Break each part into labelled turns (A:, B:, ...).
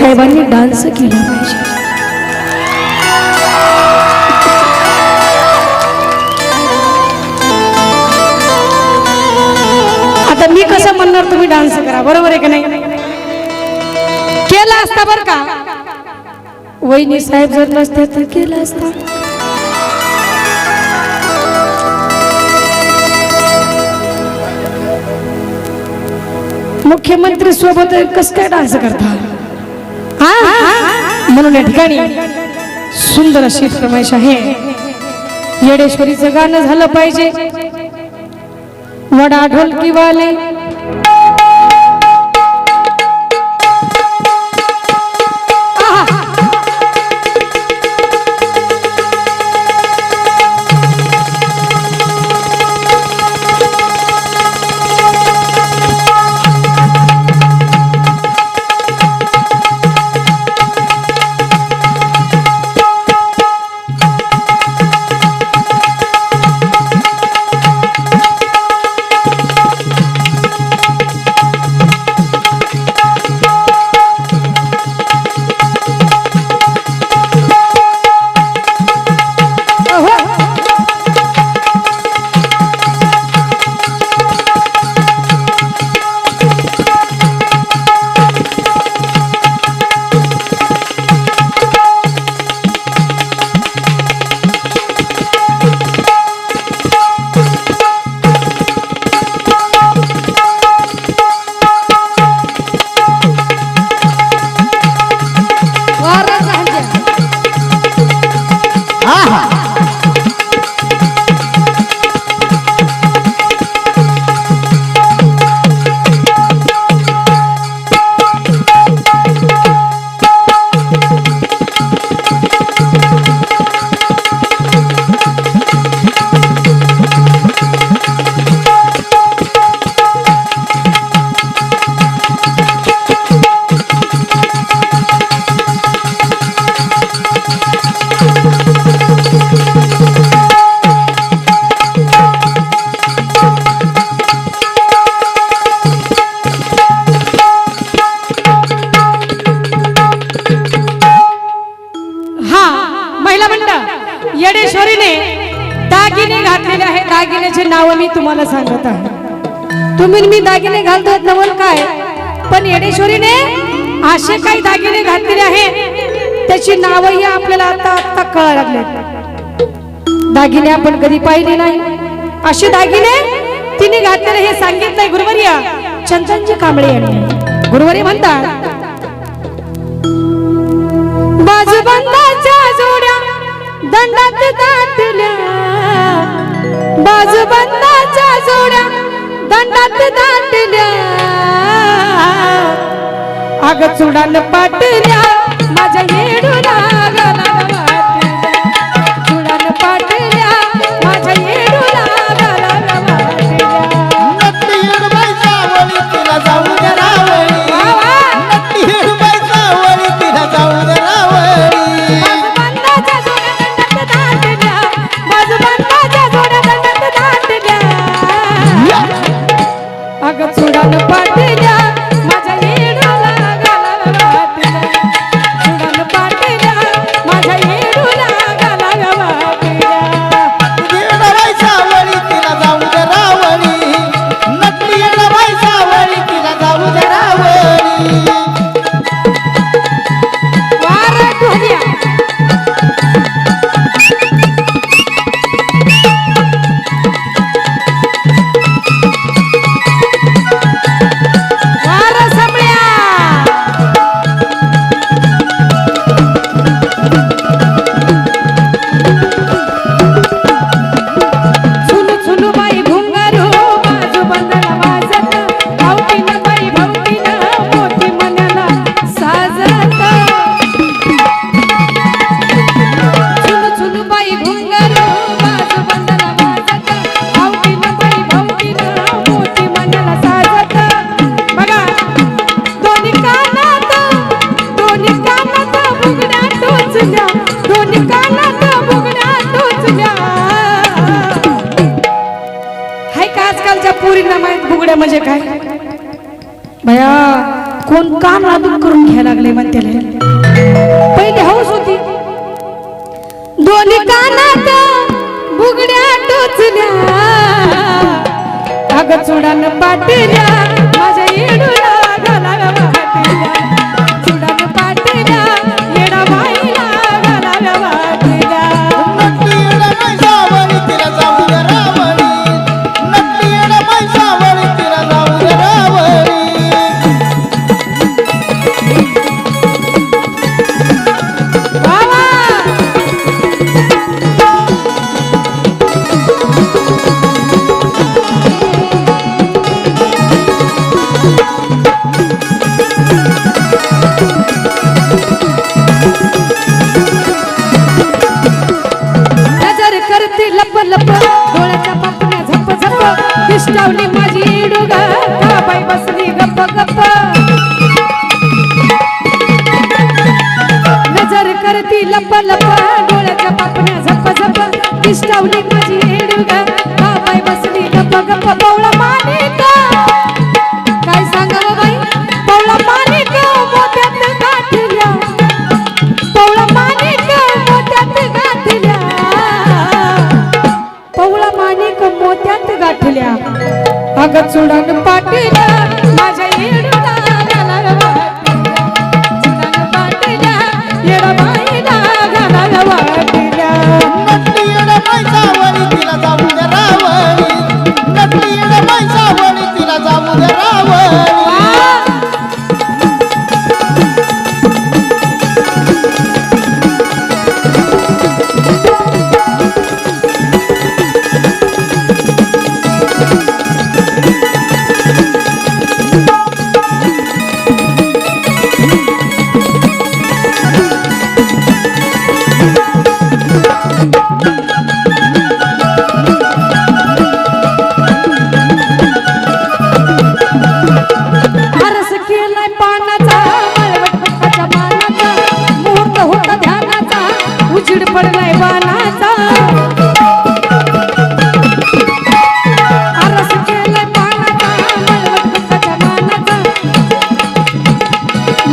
A: साहेबांनी डान्स केला पाहिजे. आता मी कसं म्हणणार तुम्ही डान्स करा. बरोबर आहे का नाही? केला असता बर का? वहिनी साहेब जर नसते तर केला असता. मुख्यमंत्री सोबत कस काय डान्स करता? म्हणून या ठिकाणी सुंदर अशी फरमाईश आहे. येडेश्वरीचं गाणं झालं पाहिजे. वडा ढोलकीवाले दागिन्याचे नाव मी तुम्हाला सांगत आहे. तुम्ही मी दागिने घालतो नवल काय? पण येडेश्वरीने असे काही दागिने घातलेले आहे त्याची नावही आपल्याला आता आता कळा लागले दागिने आपण कधी पाहिले नाही. असे दागिने तिने घातलेले हे सांगितलंय गुरुवर्या. चंदनजी कांबळे यांनी. गुरुवारी म्हणतात बाजूबा अग चुडान काय? भया कोण काम नादूक करून घ्यायला लागले मग त्याला पहिले हौस होती. दोन्ही कानात बुगड्या टोचल्या. अग चुडान पाटल्या माझ्या येडूला घाला लप डोळ्याच्या पापण्या झप झप दिष्टावली माझी डोगा बाई बसली गप्प गप्प नजर करती लप लप डोळ्याच्या पापण्या झप झप दिष्टावली माझी बाई बसली गप्प गप्प पवळा मानिक मोत्यात गाठल्या. अग चुडान पाटिल्या माझ्या येडूला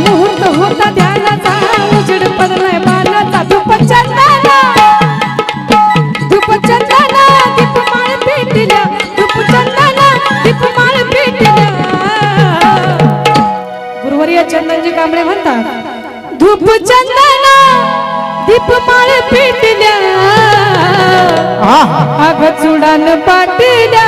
A: मुहूर्त होता ध्यानाचा उजीड पडलाय धूप चंदना धूप चंदना दीपमाळ पेटल्या धूप चंदना दीपमाळ पेटल्या गुरुवर्य चंदनजी कांबळे म्हणतात धूप चंदना दीपमाळ पेटल्या अग चुडान पाटिल्या